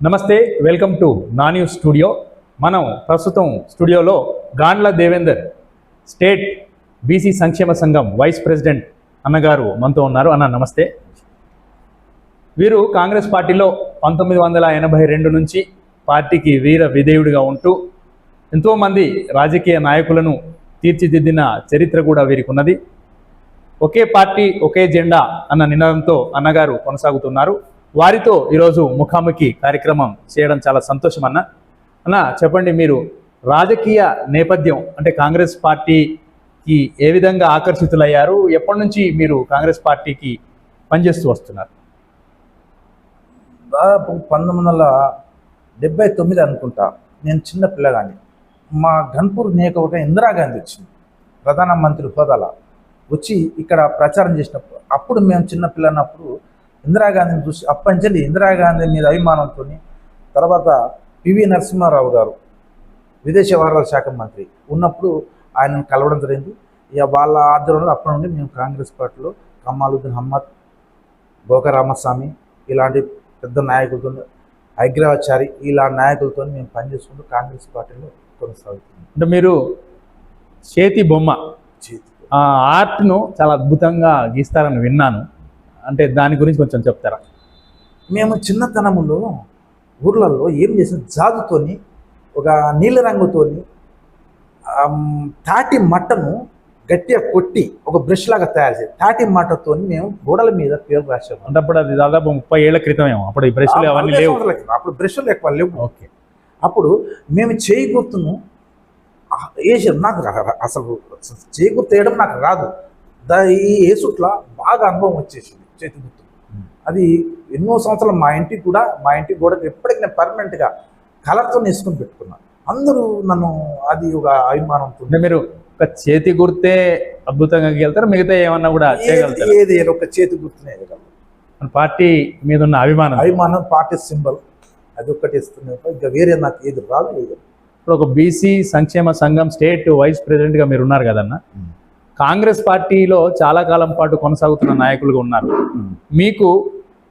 నమస్తే welcome to నా news studio. మనం ప్రస్తుతం స్టూడియోలో గాండ్ల దేవేందర్ స్టేట్ బీసీ సంక్షేమ సంఘం వైస్ ప్రెసిడెంట్ అన్నగారు మనతో ఉన్నారు. అన్న నమస్తే. వీరు కాంగ్రెస్ పార్టీలో పంతొమ్మిది వందల ఎనభై రెండు నుంచి పార్టీకి వీర విధేయుడిగా ఉంటూ ఎంతోమంది రాజకీయ నాయకులను తీర్చిదిద్దిన చరిత్ర కూడా వీరికి ఉన్నది ఒకే పార్టీ ఒకే జెండా అన్న నినాదంతో అన్నగారు కొనసాగుతున్నారు. వారితో ఈరోజు ముఖాముఖి కార్యక్రమం చేయడం చాలా సంతోషం అన్న. అన్న చెప్పండి మీరు రాజకీయ నేపథ్యం అంటే కాంగ్రెస్ పార్టీకి ఏ విధంగా ఆకర్షితులయ్యారు? ఎప్పటి నుంచి మీరు కాంగ్రెస్ పార్టీకి పనిచేస్తూ వస్తున్నారు? దాదాపు పంతొమ్మిది వందల డెబ్బై తొమ్మిది అనుకుంటా. నేను చిన్న పిల్లగాని మా ఘన్పూర్ నియోజకవర్గం ఇందిరాగాంధీ వచ్చింది. ప్రధానమంత్రి హోదాలో. వచ్చి ఇక్కడ ప్రచారం చేసినప్పుడు అప్పుడు మేము చిన్న పిల్లన్నప్పుడు ఇందిరాగాంధీని చూసి అప్పంచెల్లి ఇందిరాగాంధీ మీద అభిమానంతో తర్వాత పివి నరసింహారావు గారు విదేశీ వ్యవహారాల శాఖ మంత్రి ఉన్నప్పుడు ఆయనను కలవడం జరిగింది. ఇక వాళ్ళ ఆధ్వర్యంలో అప్పటి నుండి మేము కాంగ్రెస్ పార్టీలో కమాలుద్దీన్ అహ్మద్ గోక రామస్వామి ఇలాంటి పెద్ద నాయకులతో హైగ్రాచారి ఇలాంటి నాయకులతో మేము పనిచేసుకుంటూ కాంగ్రెస్ పార్టీలో కొనసాగుతున్నాం. అంటే మీరు చేతి బొమ్మ ఆ ఆర్ట్ను చాలా అద్భుతంగా గీస్తారని విన్నాను. అంటే దాని గురించి కొంచెం చెప్తారా? మేము చిన్నతనములో ఊర్లలో ఏం చేసిన జాదుతోని ఒక నీళ్ళ రంగుతోని తాటి మట్టను గట్టిగా కొట్టి ఒక బ్రష్ లాగా తయారు చేసి తాటి మట్టతోని మేము గోడల మీద పేరు రాసాము అంటే అప్పుడు అది దాదాపు ముప్పై ఏళ్ళ క్రితమేమో. అప్పుడు ఈ బ్రష్లు అవన్నీ లేవు. అప్పుడు బ్రష్లు ఎక్కువ లేవు. ఓకే. అప్పుడు మేము చేయి గుర్తును వేసాం నాకు అసలు చేయి గుర్తు వేయడం నాకు రాదు. దా ఈ ఏసుట్ల బాగా అనుభవం వచ్చేసింది. చేతి గుర్తు అది ఎన్నో సంవత్సరాలు మా ఇంటికి కూడా మా ఇంటికి కూడా ఎప్పటికీ నేను పర్మనెంట్గా కలర్తో వేసుకొని పెట్టుకున్నాను అందరూ నన్ను అది ఒక అభిమానంతో అంటే మీరు ఒక చేతి గుర్తే అద్భుతంగా గెలుతారు? మిగతా ఏమన్నా కూడా ఏది చేయగలుగుతారు? ఏది ఏదో ఒక చేతి గుర్తునే. మన పార్టీ మీద ఉన్న అభిమానం. అభిమానం పార్టీ సింబల్. అది ఒక్కటి ఇస్తుంది. ఇంకా వేరే నాకు ఏది రాదు. ఇప్పుడు ఒక బీసీ సంక్షేమ సంఘం స్టేట్ వైస్ ప్రెసిడెంట్గా మీరు ఉన్నారు కదన్న? కాంగ్రెస్ పార్టీలో చాలా కాలం పాటు కొనసాగుతున్న నాయకులుగా ఉన్నారు. మీకు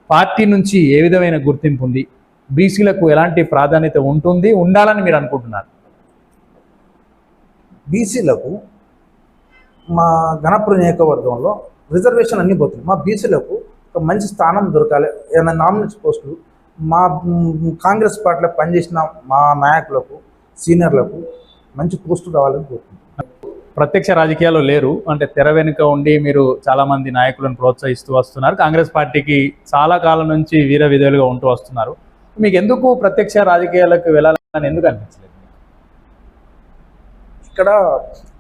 పార్టీ నుంచి ఏ విధమైన గుర్తింపు ఉంది? బీసీలకు ఎలాంటి ప్రాధాన్యత ఉంటుంది? ఉండాలని మీరు అనుకుంటున్నారు. బీసీలకు మా గణపుర నియోజకవర్గంలో రిజర్వేషన్ అన్నీ పోతుంది మా బీసీలకు ఒక మంచి స్థానం దొరకాలి. ఏమైనా నామినేషన్ పోస్టులు మా కాంగ్రెస్ పార్టీలో పనిచేసిన మా నాయకులకు సీనియర్లకు మంచి పోస్టులు రావాలని కోరుకుంటున్నాను ప్రత్యక్ష రాజకీయాల్లో లేరు. అంటే తెర వెనుక ఉండి మీరు చాలామంది నాయకులను ప్రోత్సహిస్తూ వస్తున్నారు. కాంగ్రెస్ పార్టీకి చాలా కాలం నుంచి వీర విధులుగా ఉంటూ వస్తున్నారు. మీకు ఎందుకు ప్రత్యక్ష రాజకీయాలకు వెళ్ళాలని ఎందుకు అనిపించలేదు? ఇక్కడ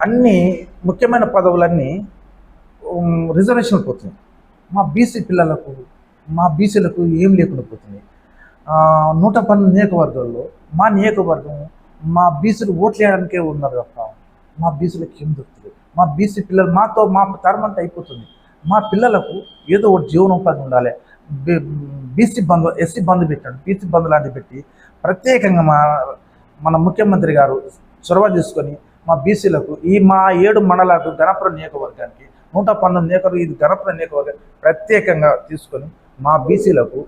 అన్ని ముఖ్యమైన పదవులన్నీ ఉమ్, రిజర్వేషన్లు పోతున్నాయి. మా బీసీ పిల్లలకు మా బీసీలకు ఏం లేకుండా పోతున్నాయి. నూట పన్నెండు నియోజకవర్గాల్లో మా నియోజకవర్గం మా బీసీలు ఓట్లు వేయడానికే ఉన్నారు తప్ప మా బీసీలకు ఏం దొరుకుతుంది మా బీసీ పిల్లలు మాతో మా తరం అయిపోతుంది. మా పిల్లలకు ఏదో ఒకటి జీవనోపాధి ఉండాలి. బీసీ బంధు ఎస్సీ బంధు పెట్టాడు బీసీ బంధు లాంటివి పెట్టి ప్రత్యేకంగా మా మన ముఖ్యమంత్రి గారు చొరవ తీసుకొని మా బీసీలకు ఈ మా ఏడు మండలాలకు గణపురం నియోజకవర్గానికి నూట పంతొమ్మిది నియోజకవర్గం ఇది గణపురం నియోజకవర్గం ప్రత్యేకంగా తీసుకొని మా బీసీలకు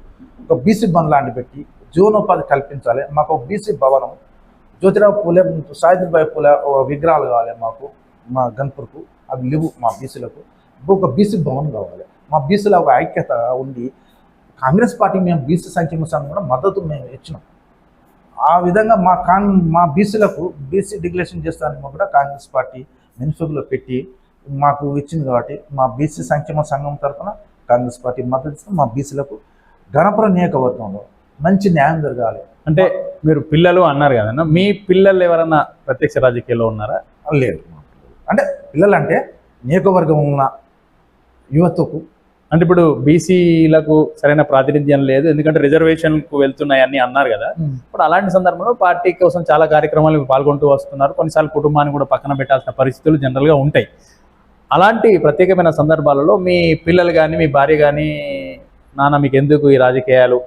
ఒక బీసీ బంధు లాంటి పెట్టి జీవనోపాధి కల్పించాలి. మాకు ఒక బీసీ భవనం జ్యోతిరావు పూలే సావిత్రిబాయి పూలే విగ్రహాలు కావాలి మాకు మా గన్పూర్కు అవి లేవు మా బీసీలకు. ఒక బీసీ భవన్ కావాలి. మా బీసీలో ఒక ఐక్యత ఉండి కాంగ్రెస్ పార్టీ మేము బీసీ సంక్షేమ సంఘం కూడా మద్దతు మేము ఇచ్చినాం. ఆ విధంగా మా కాంగ్ మా బీసీలకు బీసీ డిక్లరేషన్ చేస్తానని కూడా కాంగ్రెస్ పార్టీ మేనిఫెస్టోలో పెట్టి మాకు ఇచ్చింది కాబట్టి మా బీసీ సంక్షేమ సంఘం తరఫున కాంగ్రెస్ పార్టీ మద్దతు మా బీసీలకు గణపురం నియోజకవర్గంలో మంచి న్యాయం జరగాలి. అంటే మీరు పిల్లలు అన్నారు కదన్న మీ పిల్లలు ఎవరన్నా ప్రత్యక్ష రాజకీయాల్లో ఉన్నారా? లేదు. అంటే పిల్లలంటే నియోజకవర్గం ఉన్న యువతకు అంటే ఇప్పుడు బీసీలకు సరైన ప్రాతినిధ్యం లేదు ఎందుకంటే రిజర్వేషన్కు వెళ్తున్నాయని అన్నారు కదా. ఇప్పుడు అలాంటి సందర్భంలో పార్టీ కోసం చాలా కార్యక్రమాలు పాల్గొంటూ వస్తున్నారు. కొన్నిసార్లు కుటుంబాన్ని కూడా పక్కన పెట్టాల్సిన పరిస్థితులు జనరల్గా ఉంటాయి. అలాంటి ప్రత్యేకమైన సందర్భాలలో మీ పిల్లలు కానీ మీ భార్య కానీ నాన్న మీకు ఎందుకు ఈ రాజకీయాలు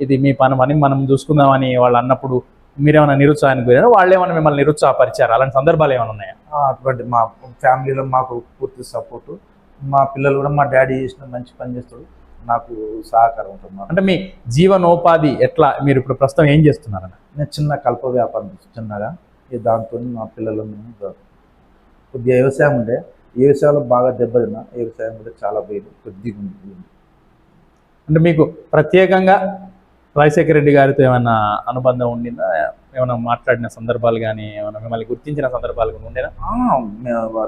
ఇది మీ పని పని మనం చూసుకుందామని వాళ్ళు అన్నప్పుడు మీరేమైనా నిరుత్సాహానికి గురైనా వాళ్ళు ఏమైనా మిమ్మల్ని నిరుత్సాహపరిచారు? అలాంటి సందర్భాలు ఏమైనా ఉన్నాయా? అటువంటి మా ఫ్యామిలీలో మాకు పూర్తి సపోర్టు. మా పిల్లలు కూడా మా డాడీ చేసిన మంచి పని చేస్తాడు. నాకు సహకారం ఉంటుంది అంటే మీ జీవనోపాధి ఎట్లా? మీరు ఇప్పుడు ప్రస్తుతం ఏం చేస్తున్నారన్న? నేను చిన్న కల్ప వ్యాపారం చిన్నగా ఈ దాంతో మా పిల్లలు కొద్దిగా వ్యవసాయం ఉండే. వ్యవసాయంలో బాగా దెబ్బతిన్నా వ్యవసాయం కూడా చాలా పోయింది. కొద్దిగా ఉంది. అంటే మీకు ప్రత్యేకంగా రాజశేఖర రెడ్డి గారితో ఏమైనా అనుబంధం ఉండిందా? ఏమైనా మాట్లాడిన సందర్భాలు కానీ ఏమైనా మిమ్మల్ని గుర్తించిన సందర్భాలు కానీ ఉండేనా?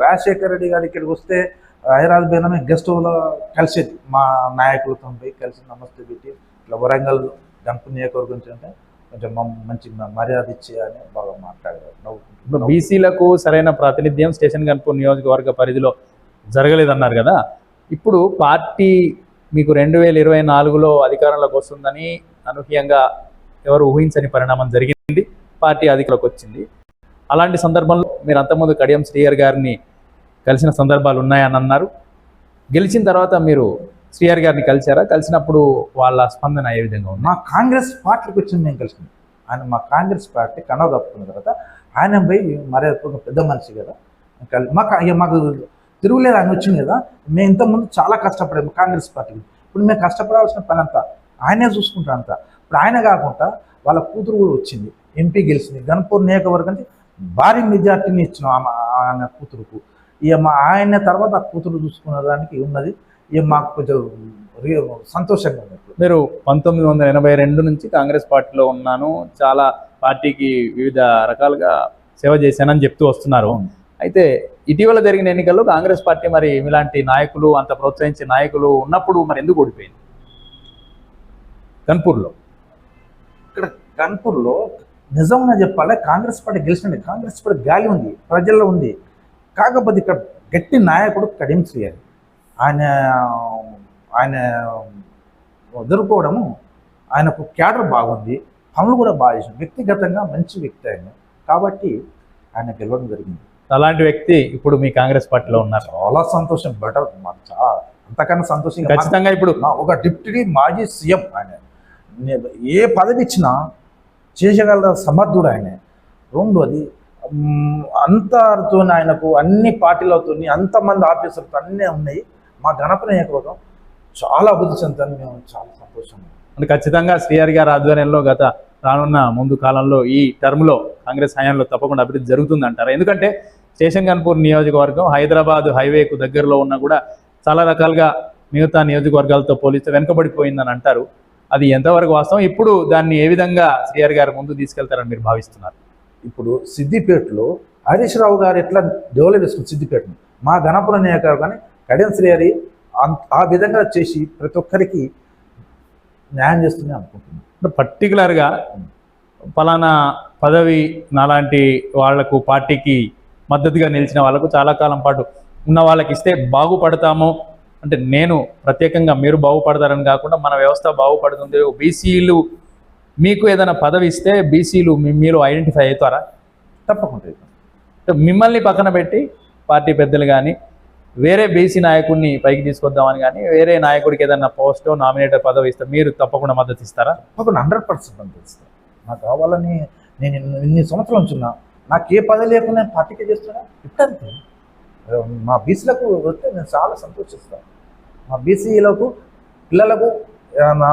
రాజశేఖర రెడ్డి గారి ఇక్కడికి వస్తే హైదరాబాద్ పోయినా గెస్ట్ హౌస్లో కలిసేది. మా నాయకులతో పోయి కలిసి నమస్తే పెట్టి ఇట్లా వరంగల్ గణపతి నియోజకవర్గం నుంచి అంటే కొంచెం మంచి మర్యాద ఇచ్చి అని బాగా మాట్లాడారు. బీసీలకు సరైన ప్రాతినిధ్యం స్టేషన్ గన్పూర్ నియోజకవర్గ పరిధిలో జరగలేదన్నారు కదా. ఇప్పుడు పార్టీ మీకు రెండు వేల ఇరవై నాలుగులో అధికారంలోకి వస్తుందని అనూహ్యంగా ఎవరు ఊహించని పరిణామం జరిగింది. పార్టీ అధికారులకు వచ్చింది. అలాంటి సందర్భంలో మీరు అంతకుముందు కడియం శ్రీయర్ గారిని కలిసిన సందర్భాలు ఉన్నాయని అన్నారు. గెలిచిన తర్వాత మీరు శ్రీఆర్ గారిని కలిశారా? కలిసినప్పుడు వాళ్ళ స్పందన ఏ విధంగా ఉంది? మా కాంగ్రెస్ పార్టీకి వచ్చింది మేము కలిసి ఆయన మా కాంగ్రెస్ పార్టీ కనవ కప్పుకున్న తర్వాత ఆయన పోయి మర్యాద పెద్ద మనిషి కదా మాకు మాకు తిరుగులేదు ఆయన వచ్చింది కదా. మేము ఇంతకుముందు చాలా కష్టపడాము కాంగ్రెస్ పార్టీకి. ఇప్పుడు మేము కష్టపడాల్సిన పని అంతా ఆయనే చూసుకుంటాం అంతా. ఇప్పుడు ఆయన కాకుండా వాళ్ళ కూతురు కూడా వచ్చింది. ఎంపీ గెలిచింది. గన్పూర్ నియోజకవర్గానికి భారీ మెజార్టీని ఇచ్చినాం ఆమె- ఆయన కూతురుకు. ఇక మా ఆయన తర్వాత ఆ కూతురు చూసుకున్న దానికి ఉన్నది. ఇక మాకు కొంచెం సంతోషంగా ఉంది. మీరు పంతొమ్మిది వందల ఎనభై రెండు నుంచి కాంగ్రెస్ పార్టీలో ఉన్నాను. చాలా పార్టీకి వివిధ రకాలుగా సేవ చేశానని చెప్తూ వస్తున్నారు. అయితే ఇటీవల జరిగిన ఎన్నికల్లో కాంగ్రెస్ పార్టీ మరి ఇలాంటి నాయకులు అంత ప్రోత్సహించే నాయకులు ఉన్నప్పుడు మరి ఎందుకు ఓడిపోయింది? కన్పూర్లో. ఇక్కడ కాన్పూర్లో నిజంగా చెప్పాలి? కాంగ్రెస్ పార్టీ గెలిచింది. కాంగ్రెస్ పార్టీ గాలి ఉంది ప్రజల్లో ఉంది. కాకపోతే ఇక్కడ గట్టి నాయకుడు కడియం శ్రీహరి. ఆయన ఆయన ఎదుర్కోవడము ఆయనకు క్యాడర్ బాగుంది పనులు కూడా బాగా చేసిన వ్యక్తిగతంగా మంచి వ్యక్తి ఆయన. కాబట్టి ఆయన గెలవడం జరిగింది. అలాంటి వ్యక్తి ఇప్పుడు మీ కాంగ్రెస్ పార్టీలో ఉన్నారు. చాలా సంతోషం. బెటర్ మాకు చాలా అంతకన్నా సంతోషంగా మాకు- ఖచ్చితంగా ఇప్పుడు ఒక డిప్యూటీ మాజీ సీఎం ఆయన. ఏ పదవి ఇచ్చినా చేయగల సమర్థుడు ఆయన. రెండోది మ్, అంతతో ఆయనకు అన్ని పార్టీలతో అంతమంది ఆఫీసర్తో అన్నీ ఉన్నాయి. మా గణప నియోజకవర్గం చాలా అభివృద్ధి చెందుతాను మేము చాలా సంతోషం అంటే ఖచ్చితంగా శ్రీఆర్ గారి ఆధ్వర్యంలో గత రానున్న ముందు కాలంలో ఈ టర్మ్లో కాంగ్రెస్ హయాంలో తప్పకుండా అభివృద్ధి జరుగుతుంది అంటారు? ఎందుకంటే స్టేషన్ నియోజకవర్గం హైదరాబాద్ హైవేకు దగ్గరలో ఉన్నా కూడా చాలా రకాలుగా మిగతా నియోజకవర్గాలతో పోలిస్తే వెనుకబడిపోయిందని అంటారు. అది ఎంతవరకు వాస్తవం? ఇప్పుడు దాన్ని ఏ విధంగా శ్రీహరి గారు ముందు తీసుకెళ్తారని మీరు భావిస్తున్నారు? ఇప్పుడు సిద్దిపేటలో హరీష్ రావు గారు ఎట్లా డెవలప్ చేసుకుని సిద్దిపేటను? మా గణపురం నియోజకవర్గాన్ని కడియం శ్రీహరి అంత- ఆ విధంగా చేసి ప్రతి ఒక్కరికి న్యాయం చేస్తుంది అనుకుంటున్నాను. అంటే పర్టికులర్గా ఫలానా పదవి నాలాంటి వాళ్ళకు పార్టీకి మద్దతుగా నిలిచిన వాళ్ళకు చాలా కాలం పాటు ఉన్న వాళ్ళకి ఇస్తే బాగుపడతాము అంటే నేను ప్రత్యేకంగా మీరు బాగుపడతారని కాకుండా మన వ్యవస్థ బాగుపడుతుంది. బీసీలు మీకు ఏదైనా పదవి ఇస్తే బీసీలు మీరు ఐడెంటిఫై అవుతారా? తప్పకుండా అంటే మిమ్మల్ని పక్కన పెట్టి పార్టీ పెద్దలు కానీ వేరే బీసీ నాయకుడిని పైకి తీసుకొద్దామని కానీ వేరే నాయకుడికి ఏదైనా పోస్టో నామినేటర్ పదవి ఇస్తే మీరు తప్పకుండా మద్దతు ఇస్తారా? తప్పకుండా హండ్రెడ్ పర్సెంట్ అనిపిస్తుంది నాకు కావాలని నేను ఇన్ని- సంవత్సరాలు ఉంచున్నా నాకు ఏ పదవి లేకుండా నేను పార్టీకే చేస్తున్నా? ఇప్పుడు మా బీసీలకు వస్తే నేను చాలా సంతోషిస్తాను. బీసీలకు పిల్లలకు ఏమైనా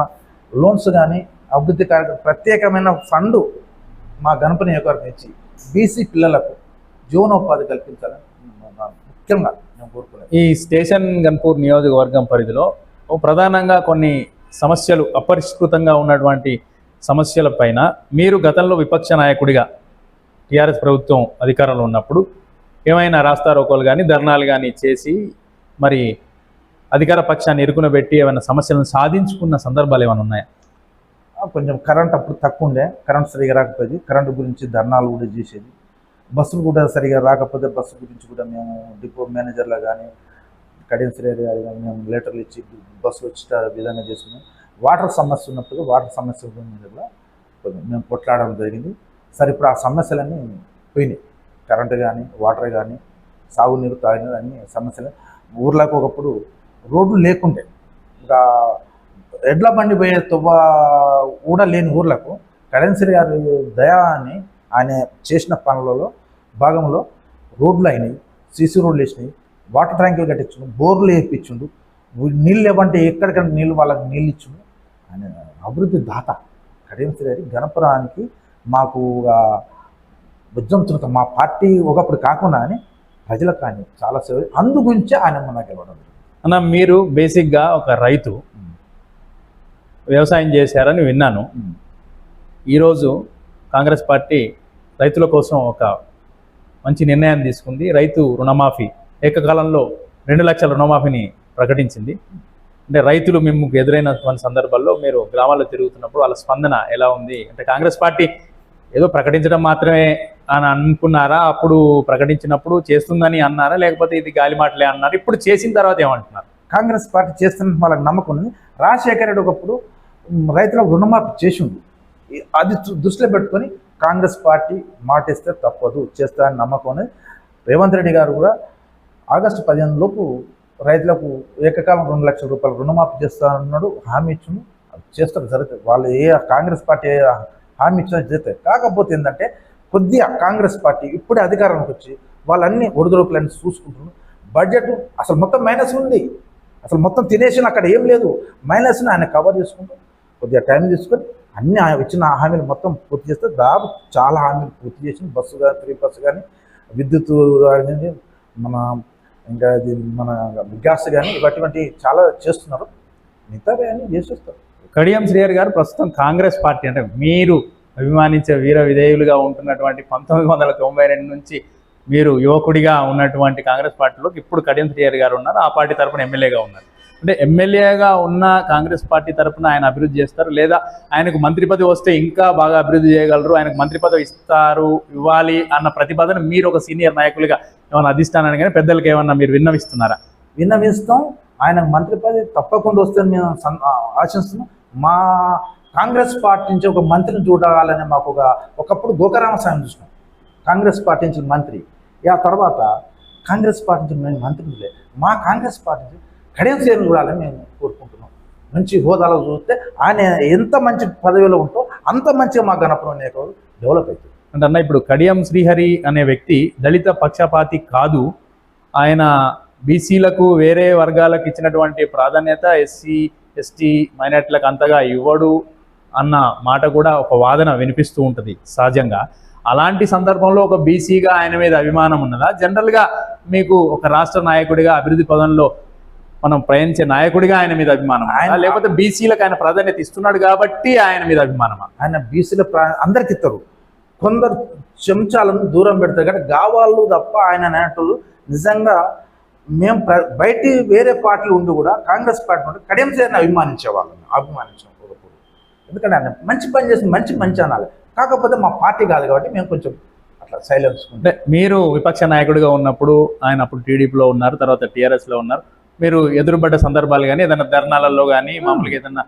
లోన్స్ కానీ అభివృద్ధి కార్యక్రమం ప్రత్యేకమైన ఫండ్ మా గణపతి నియోజకవర్గం ఇచ్చి బీసీ పిల్లలకు జీవనోపాధి కల్పించాలని ముఖ్యంగా నేను కోరుకునేది. ఈ స్టేషన్ గన్పూర్ నియోజకవర్గం పరిధిలో ఓ ప్రధానంగా కొన్ని సమస్యలు అపరిష్కృతంగా ఉన్నటువంటి సమస్యల పైన మీరు గతంలో విపక్ష నాయకుడిగా టీఆర్ఎస్ ప్రభుత్వం అధికారంలో ఉన్నప్పుడు ఏమైనా రాస్తారోకోలు కానీ ధర్నాలు కానీ చేసి మరి అధికార పక్షాన్ని ఎరుకునబెట్టి ఏమైనా సమస్యలను సాధించుకున్న సందర్భాలు ఏమైనా ఉన్నాయా? కొంచెం కరెంట్ అప్పుడు తక్కువ ఉండే. కరెంట్ సరిగా రాకపోయేది. కరెంటు గురించి ధర్నాలు కూడా చేసేది. బస్సులు కూడా సరిగా రాకపోతే బస్సు గురించి కూడా మేము డిపో మేనేజర్లు కానీ కడియం శ్రేణి గారు కానీ మేము లెటర్లు ఇచ్చి బస్సు వచ్చే విధంగా చేసుకున్నాం వాటర్ సమస్య ఉన్నప్పుడు వాటర్ సమస్య మీద కూడా మేము కొట్లాడడం జరిగింది. సరే ఇప్పుడు ఆ సమస్యలన్నీ పోయినాయి. కరెంటు కానీ వాటర్ కానీ సాగునీరు తాగునీరు అన్ని సమస్యలు. ఊర్లోకి ఒకప్పుడు రోడ్లు లేకుండే. ఇంకా ఎడ్ల బండి పోయే తువ్వ కూడా లేని ఊర్లకు కరెన్సీ గారి దయా అని ఆయన చేసిన పనులలో భాగంలో రోడ్లు అయినాయి సీసీ రోడ్లు వేసినాయి వాటర్ ట్యాంకులు కట్టించుండు బోర్లు వేయించుండు నీళ్ళు లేవంటే ఎక్కడికక్కడ నీళ్ళు వాళ్ళకి నీళ్ళు ఇచ్చుండు. ఆయన అభివృద్ధి దాత. కరెన్సీ గారి గణపురానికి మాకు ఒక తునక మా పార్టీ ఒకప్పుడు కాకుండా అని ప్రజలకు కానీ చాలా సేవ అందు గురించి ఆయన మన గెలవడం అన్న మీరు బేసిక్గా ఒక రైతు వ్యవసాయం చేశారని విన్నాను. ఈరోజు కాంగ్రెస్ పార్టీ రైతుల కోసం ఒక మంచి నిర్ణయం తీసుకుంది. రైతు రుణమాఫీ ఏకకాలంలో రెండు లక్షల రుణమాఫీని ప్రకటించింది. అంటే రైతులు మేము ఎదురైనటువంటి సందర్భాల్లో మీరు గ్రామాల్లో తిరుగుతున్నప్పుడు వాళ్ళ స్పందన ఎలా ఉంది? అంటే కాంగ్రెస్ పార్టీ ఏదో ప్రకటించడం మాత్రమే అని అనుకున్నారా? అప్పుడు ప్రకటించినప్పుడు చేస్తుందని అన్నారా? లేకపోతే ఇది గాలి మాటలే అన్నారు? ఇప్పుడు చేసిన తర్వాత ఏమంటున్నారు? కాంగ్రెస్ పార్టీ చేస్తున్న వాళ్ళకి నమ్మకం ఉంది. రాజశేఖర రెడ్డి ఒకప్పుడు రైతులకు రుణమాఫీ చేసిండు. అది దృష్టిలో పెట్టుకొని కాంగ్రెస్ పార్టీ మాటిస్తే తప్పదు చేస్తారని నమ్మకం రేవంత్ రెడ్డి గారు కూడా ఆగస్టు పదిహేను లోపు రైతులకు ఏకకాలం రెండు లక్షల రూపాయలు రుణమాఫీ చేస్తానన్నాడు హామీ ఇచ్చిండు. చేస్తారు జరుగుతుంది వాళ్ళు ఏ కాంగ్రెస్ పార్టీ హామీ ఇచ్చినా చేస్తారు కాకపోతే ఏంటంటే కొద్దిగా కాంగ్రెస్ పార్టీ ఇప్పుడే అధికారానికి వచ్చి వాళ్ళన్నీ ఒడిదొడుకులన్నీ చూసుకుంటున్నారు. బడ్జెట్ అసలు మొత్తం మైనస్ ఉంది. అసలు మొత్తం తినేసిన అక్కడ ఏం లేదు. మైనస్ని ఆయన కవర్ చేసుకుంటూ కొద్దిగా టైం తీసుకొని అన్ని ఆయన ఇచ్చిన హామీలు మొత్తం పూర్తి చేస్తే దాదాపు చాలా హామీలు పూర్తి చేసి బస్సు కానీ ఫ్రీ బస్సు కానీ విద్యుత్ కానీ మన ఇంకా ఇది మన గ్యాస్ కానీ ఇటువంటి చాలా చేస్తున్నారు. మిగతా అన్ని చేసేస్తారు. కడియం శ్రీయర్ గారు ప్రస్తుతం కాంగ్రెస్ పార్టీ అంటే మీరు అభిమానించే వీర విధేయులుగా ఉంటున్నటువంటి పంతొమ్మిది వందల తొంభై రెండు నుంచి మీరు యువకుడిగా ఉన్నటువంటి కాంగ్రెస్ పార్టీలోకి ఇప్పుడు కడియం శ్రీహరి గారు ఉన్నారు. ఆ పార్టీ తరపున ఎమ్మెల్యేగా ఉన్నారు. అంటే ఎమ్మెల్యేగా ఉన్న కాంగ్రెస్ పార్టీ తరపున ఆయన అభివృద్ధి చేస్తారు లేదా ఆయనకు మంత్రి పదవి వస్తే ఇంకా బాగా అభివృద్ధి చేయగలరు ఆయనకు మంత్రి పదవి ఇస్తారు ఇవ్వాలి అన్న ప్రతిపాదన మీరు ఒక సీనియర్ నాయకులుగా ఏమైనా అధిష్టానాన్ని కానీ పెద్దలకు ఏమన్నా మీరు విన్నవిస్తున్నారా? విన్నవిస్తాం. ఆయన మంత్రి పదవి తప్పకుండా వస్తుందని మేము ఆశిస్తున్నాం. మా కాంగ్రెస్ పార్టీ నుంచి ఒక మంత్రిని చూడాలని మాకు ఒక ఒకప్పుడు గోకరామస్వామి చూసినాం. కాంగ్రెస్ పార్టీ నుంచి మంత్రి. ఆ తర్వాత కాంగ్రెస్ పార్టీ నుంచి మేము మా కాంగ్రెస్ పార్టీ నుంచి కడియం సేను చూడాలని మేము కోరుకుంటున్నాం. మంచి హోదాలో చూస్తే ఆయన ఎంత మంచి పదవిలో ఉంటో అంత మంచిగా మా గణపురం నియోజకవర్గం డెవలప్ అవుతుంది. అంటే అన్న ఇప్పుడు కడియం శ్రీహరి అనే వ్యక్తి దళిత పక్షపాతి కాదు. ఆయన బీసీలకు వేరే వర్గాలకు ఇచ్చినటువంటి ప్రాధాన్యత ఎస్సీ ఎస్టీ మైనార్టీలకు అంతగా ఇవ్వడు. అన్న మాట కూడా ఒక వాదన వినిపిస్తూ ఉంటుంది సహజంగా. అలాంటి సందర్భంలో ఒక బీసీగా ఆయన మీద అభిమానం ఉన్నదా? జనరల్గా మీకు ఒక రాష్ట్ర నాయకుడిగా అభివృద్ధి పదంలో మనం ప్రయాణించే నాయకుడిగా ఆయన మీద అభిమానం ఆయన- లేకపోతే బీసీలకు ఆయన ప్రాధాన్యత ఇస్తున్నాడు కాబట్టి ఆయన మీద అభిమానమా? ఆయన బీసీల అందరికి ఇస్తారు కొందరు చెంచాలను దూరం పెడతారు. కానీ గావాళ్ళు తప్ప ఆయన అనేటోళ్ళు నిజంగా మేము బయటి వేరే పార్టీలు ఉండి కూడా కాంగ్రెస్ పార్టీ ఉండి కడియం చేయాలని అభిమానించే వాళ్ళని అభిమానించాం. ఒకప్పుడు ఎందుకంటే ఆయన మంచి పని చేసి మంచి మంచి అనాలి. కాకపోతే మా పార్టీ కాదు కాబట్టి మేము కొంచెం అట్లా సైలెన్స్ అంటే మీరు విపక్ష నాయకుడిగా ఉన్నప్పుడు ఆయన అప్పుడు టీడీపీలో ఉన్నారు తర్వాత టీఆర్ఎస్లో ఉన్నారు. మీరు ఎదురుపడ్డ సందర్భాలు కానీ ఏదైనా ధర్నాలలో కానీ మామూలుగా ఏదైనా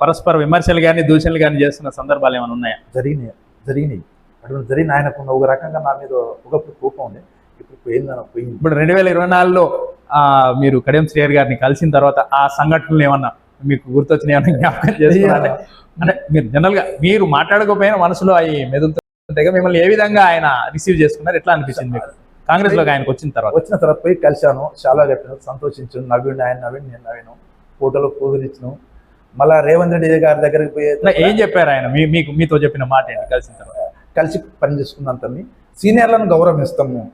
పరస్పర విమర్శలు కానీ దూషణలు కానీ చేస్తున్న సందర్భాలు ఏమైనా ఉన్నాయా? జరిగినాయి జరిగినాయి. అటువంటి జరిగిన ఆయనకు ఒక రకంగా నా మీద ఒకప్పుడు కోపం ఉంది. ఇప్పుడు పోయిందని పోయింది. ఇప్పుడు రెండు వేల ఇరవై నాలుగులో ఆ, మీరు కడియం శ్రీహరి గారిని కలిసిన తర్వాత ఆ సంఘటనలు ఏమన్నా మీకు గుర్తొచ్చిన ఏమన్నా జ్ఞాపకం చేస్తున్నారంటే అంటే మీరు జనరల్గా మీరు మాట్లాడకపోయినా మనసులో అవి మెదులుతుంటాయి కదా, మిమ్మల్ని ఏ విధంగా ఆయన రిసీవ్ చేసుకున్నారు? ఎట్లా అనిపించింది మీకు? కాంగ్రెస్లోకి ఆయనకు వచ్చిన తర్వాత. వచ్చిన తర్వాత పోయి కలిశాను చాలా చెప్పాను సంతోషించాను నవ్విండు ఆయన నవ్విండు నేను నవ్వాను ఫోటోలు పూజలిచ్చాను మళ్ళా రేవంత్ రెడ్డి గారి దగ్గరికి పోయి ఏం చెప్పారు ఆయన? మీ- మీకు మీతో చెప్పిన మాట ఏంటి కలిసిన తర్వాత. కలిసి పని చేసుకున్నంతని సీనియర్లను గౌరవిస్తాం మేము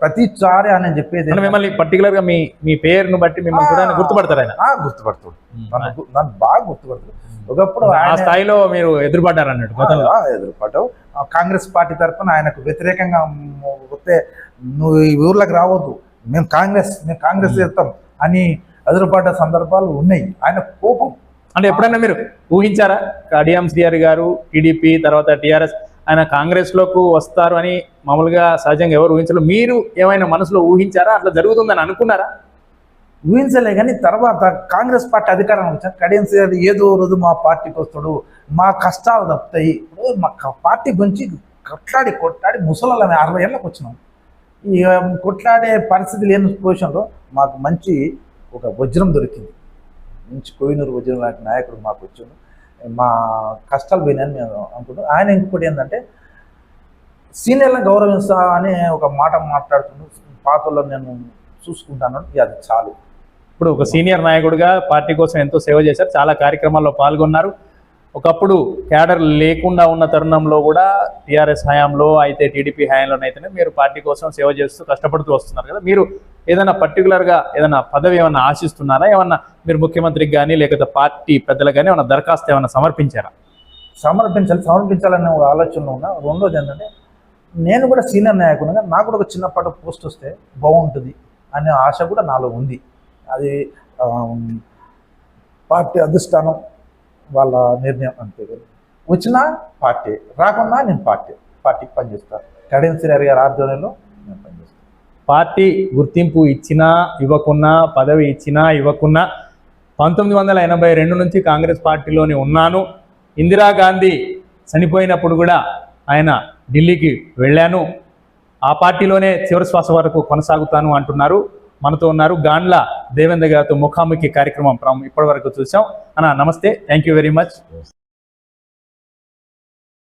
ప్రతిసారి ఆయన చెప్పేది మిమ్మల్ని పర్టికులర్గా మీ మీ పేరును బట్టి మిమ్మల్ని కూడా ఆయన గుర్తుపడతారు ఆయన. గుర్తుపడతాడు నన్ను బాగా గుర్తుపడతాడు ఒకప్పుడు ఆ స్థాయిలో మీరు ఎదురుపడ్డారు అన్నట్టు ఎదురుపడ్డావు. కాంగ్రెస్ పార్టీ తరఫున ఆయనకు వ్యతిరేకంగా వస్తే నువ్వు ఈ ఊర్లోకి రావద్దు. మేము కాంగ్రెస్ మేము కాంగ్రెస్ చేస్తాం అని ఎదురుపడ్డ సందర్భాలు ఉన్నాయి. ఆయన కోపం. అంటే ఎప్పుడైనా మీరు ఊహించారా? కడియం శ్రీహరి గారు టీడీపీ తర్వాత టిఆర్ఎస్ ఆయన కాంగ్రెస్లోకి వస్తారు అని మామూలుగా సహజంగా ఎవరు ఊహించరు. మీరు ఏమైనా మనసులో ఊహించారా? అట్లా జరుగుతుందని అనుకున్నారా? ఊహించలే కానీ తర్వాత కాంగ్రెస్ పార్టీ అధికారం వచ్చారు కడియం ఏదో రోజు మా పార్టీకి వస్తాడు మా కష్టాలు తప్పుతాయి. ఇప్పుడు మా పార్టీ గురించి కొట్లాడి కొట్లాడి ముసలి అరవై ఏళ్ళకి వచ్చినాం. ఈ కొట్లాడే పరిస్థితి లేని పొజిషన్లో మాకు మంచి ఒక వజ్రం దొరికింది. మంచి కోయినూరు వజ్రం లాంటి నాయకుడు మాకు వచ్చాడు. మా కష్టాలు పోయినాయని మేము అనుకుంటాం. ఆయన ఇంకొకటి ఏంటంటే సీనియర్లను గౌరవిస్తా అనే ఒక మాట మాట్లాడుతున్నాడు పాత్రలో నేను చూసుకుంటాను అది చాలు. ఇప్పుడు ఒక సీనియర్ నాయకుడిగా పార్టీ కోసం ఎంతో సేవ చేశారు చాలా కార్యక్రమాల్లో పాల్గొన్నారు. ఒకప్పుడు క్యాడర్ లేకుండా ఉన్న తరుణంలో కూడా టీఆర్ఎస్ హయాంలో అయితే టీడీపీ హయాంలోనైతేనే మీరు పార్టీ కోసం సేవ చేస్తూ కష్టపడుతూ వస్తున్నారు కదా. మీరు ఏదైనా పర్టికులర్గా ఏదైనా పదవి ఏమైనా ఆశిస్తున్నారా? ఏమన్నా మీరు ముఖ్యమంత్రికి కానీ లేకపోతే పార్టీ పెద్దలకు కానీ ఏమైనా దరఖాస్తు ఏమైనా సమర్పించారా? సమర్పించాలి సమర్పించాలనే ఒక ఆలోచన ఉన్నా. రెండోది ఏంటంటే నేను కూడా సీనియర్ నాయకుడిగా నాకు కూడా ఒక చిన్నపాటి పోస్ట్ వస్తే బాగుంటుంది అనే ఆశ కూడా నాలో ఉంది. అది పార్టీ అధిష్టానం వాళ్ళ నిర్ణయం అంతే. వచ్చినా పార్టీ రాకుండా నేను పార్టీ పార్టీకి పనిచేస్తాను కడెన్సీ సినారి గారి ఆధ్వర్యంలో నేను పనిచేస్తాను పార్టీ గుర్తింపు ఇచ్చినా ఇవ్వకున్నా పదవి ఇచ్చినా ఇవ్వకున్నా పంతొమ్మిది వందల ఎనభై రెండు నుంచి కాంగ్రెస్ పార్టీలోనే ఉన్నాను. ఇందిరాగాంధీ చనిపోయినప్పుడు కూడా ఆయన ఢిల్లీకి వెళ్ళాను. ఆ పార్టీలోనే చివరి శ్వాస వరకు కొనసాగుతాను అంటున్నారు. మనతో ఉన్నారు గాండ్ల దేవేంద్ర గారితో ముఖాముఖి కార్యక్రమం ఇప్పటి వరకు చూసాం. అన్న నమస్తే. Thank you very much